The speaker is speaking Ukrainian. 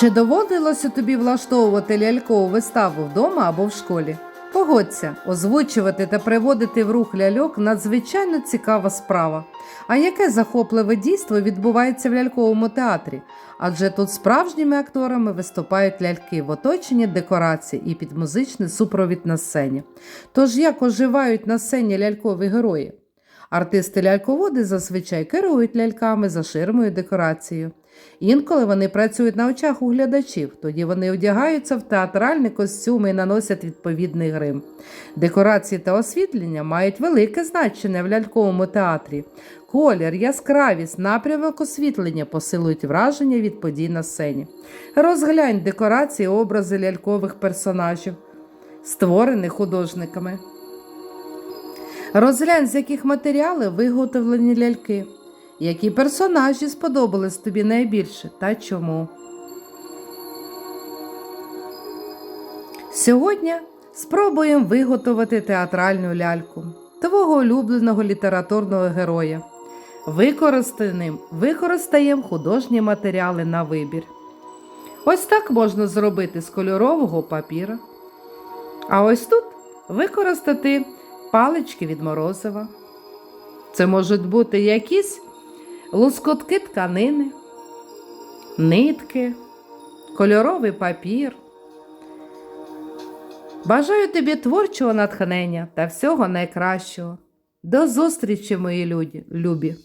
Чи доводилося тобі влаштовувати лялькову виставу вдома або в школі? Погодься, озвучувати та приводити в рух ляльок надзвичайно цікава справа. А яке захопливе дійство відбувається в ляльковому театрі? Адже тут справжніми акторами виступають ляльки в оточенні декорацій і під музичний супровід на сцені. Тож як оживають на сцені лялькові герої? Артисти ляльководи зазвичай керують ляльками за ширмою декорацією. Інколи вони працюють на очах у глядачів, тоді вони одягаються в театральні костюми і наносять відповідний грим. Декорації та освітлення мають велике значення в ляльковому театрі. Колір, яскравість, напрямок освітлення посилують враження від подій на сцені. Розглянь декорації, образи лялькових персонажів, створених художниками. Розглянь, з яких матеріалів виготовлені ляльки. Які персонажі сподобались тобі найбільше та чому? Сьогодні спробуємо виготовити театральну ляльку твого улюбленого літературного героя. Використаним використаємо художні матеріали на вибір. Ось так можна зробити з кольорового папіра. А ось тут використати палички від морозива. Це можуть бути якісь лускотки тканини, нитки, кольоровий папір. Бажаю тобі творчого натхнення та всього найкращого. До зустрічі, мої люди, любі!